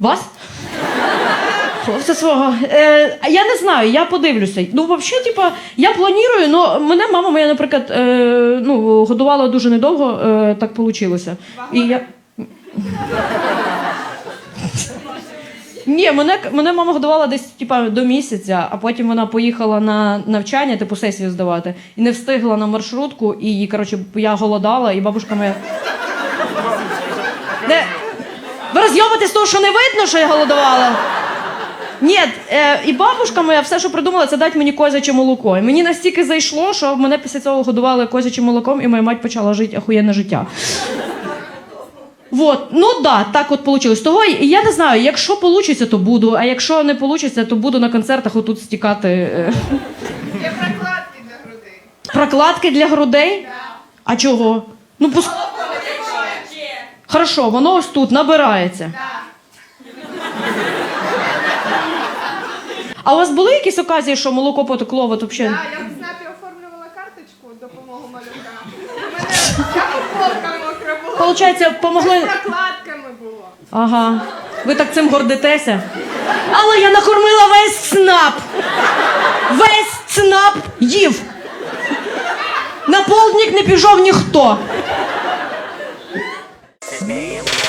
Вас? Хлопця свого. Е, я не знаю, я подивлюся. Ну, взагалі, типа, я планую, але мене мама моя, наприклад, е, ну, годувала дуже недовго, е, так вийшло. І я... Ні, мене, мене мама годувала десь типа, до місяця, а потім вона поїхала на навчання, типу сесію здавати, і не встигла на маршрутку, і коротше, я голодала, і бабушка моя. Не... З того, що не видно, що я голодувала? Ні, е, і бабушка моя все, що придумала, це дати мені козяче молоко. І мені настільки зайшло, що мене після цього годували козячим молоком, і моя мать почала жити охуєнне життя. Вот, ну да, так от получилось. Того я не знаю, якщо получиться, то буду, а якщо не получиться, то буду на концертах отут стікати. е, Є прокладки для грудей. Прокладки для грудей? А чого? Ну, пус... Хорошо, воно ось тут набирається. А у вас були якісь оказії, що молоко потекло? От взагалі? Да, я в ЦНАПі оформлювала карточку допомогу малюка. У мене вся мокра була. Получається, помогли. З прокладками було. Ага. Ви так цим гордитеся. Але я накормила весь ЦНАП. Весь ЦНАП їв. На полдник не пішов ніхто. me.